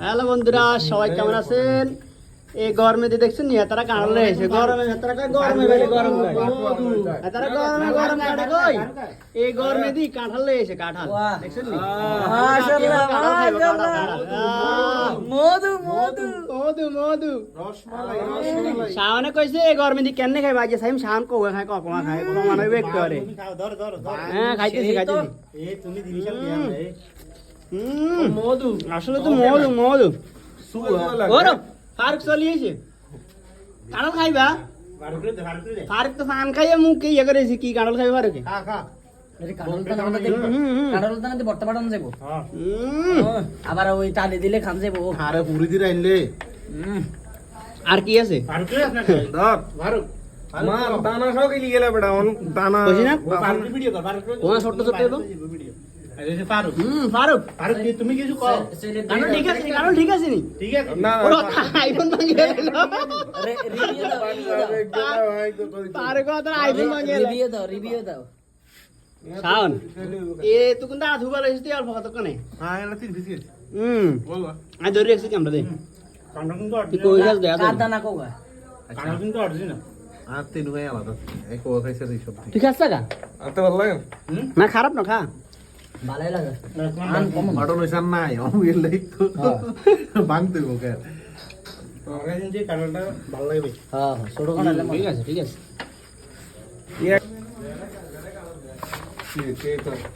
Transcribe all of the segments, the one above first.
Hello বন্ধুরা সবাই কেমন আছেন? এই গরমে দিয়ে দেখছেন নি তারা কাঁড় রয়েছে গরমে তারা গরমে বেলে গরম তারা গরমে গরম কাটে কই? এই গরমে দি কাঁঠাল লয়েছে কাঁঠাল। দেখছেন নি। মধু মধু মধু মধু শাওনে কইছে এই গরমে দি কেন খাই বাজে সাইম শাওন কোয়া খায় ককমা খায় কোনো মানে বেক করে হ্যাঁ খাইতেছি খাইতেছি। হুম মধু। আসলে তো মধু মধু। ওরো ফারুক চলিয়েছে কাঁঠাল খাইবা? ফারুক তো ফান খাইয়ে মুখ ইয়ে করেছে কি কাঁঠাল খাইবে ফারুকে? হুম। আবার ওই টালি দিলে খান যাব আরে পুরি দিয়ে আনলে আর কি আছে? দানা সব গেলি গেলে বেটা দানা ছোট্ট ছোট্ট তুমি কিছু ঠিক আছে কারণ ঠিক আছে নি। ঠিক আছে। না আইফোন রিভিউ দাও। ফারুক তোর আইফোন ভাঙিয়ে দিল। রিভিউ দাও শাওন এ তুই কোন দাঁত হুবার এসে অল্প কত কনে হ্যাঁ এটা তিন পিস হুম। বলবা। আমি ধরে রাখছি ক্যামেরা দে কান্ডা কিন্তু তুই কই যাস দেয়া কার দানা কোগা কান্ডা কিন্তু অরিজিনাল। আর তিন ভাই আলাদা এই কোয়া খাইছে এই সব তুই খাস না আনতে ভালো লাগে না খারাপ না খা। ভালোই লাগে মটন হইছান নাই আমি এলাই তো। ভাঙতে ওকে ভালো লাগবে। হ্যাঁ ছোট ঠিক আছে ঠিক আছে।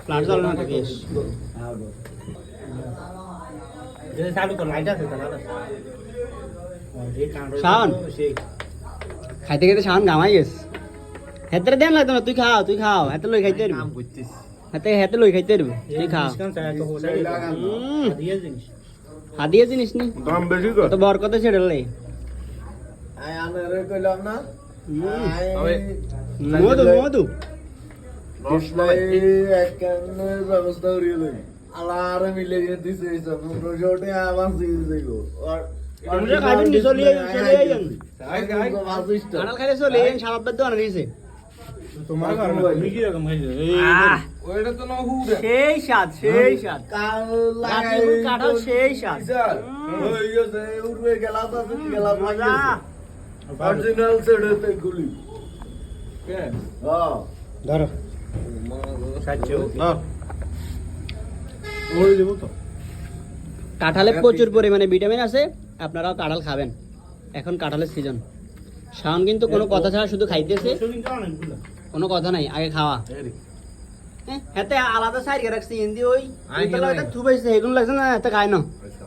ফ্লাট চালু না থাকিস যে চালু কর লাইট আছে তাহলে শাওন। খাইতে খাইতে শাওন গামাই গেছ। হেতে দেন লাগতো না তুই খাও তুই খাও হাতে লই খাইতে নাম করছিস হাতে হাতে লই খাইতে পারবি তুই খাও হাদিয়ে জিনিস নি দাম বেশি কর তো বর কত ছেড়ে লাই আই আনারে কইলাম না মধু মধু ব্যবস্থা করিয়ে লই আলারে মিলে দিছে এই প্রজোটে আর আমরা খাইবেন চলে আই আই খাইলে চলে নিছে তোমার কি রকম খাইছো ওইটা তো না সেই স্বাদ সেই স্বাদ। কাঁঠাল সেই স্বাদ। স্যার গেছে উড়বে গেলা তো গেলা মজা। অরিজিনাল সেডতে গুলি। কে হ্যাঁ। ধরো। সাচ্চো না। ওরে দেব তো। কাঁঠালে প্রচুর পরিমাণে ভিটামিন আছে আপনারাও কাঁঠাল খাবেন। এখন কাঁঠালের সিজন শাওন কিন্তু কোনো কথা ছাড়া শুধু খাইতেছে। কোনো কথা নাই আগে খাওয়া। হ্যাঁ, হাতে আলাদা সাইড রাখছি হিন্দি ওই। থুবাইছে এগুলো লাগছে না হাতে খায় না। আচ্ছা।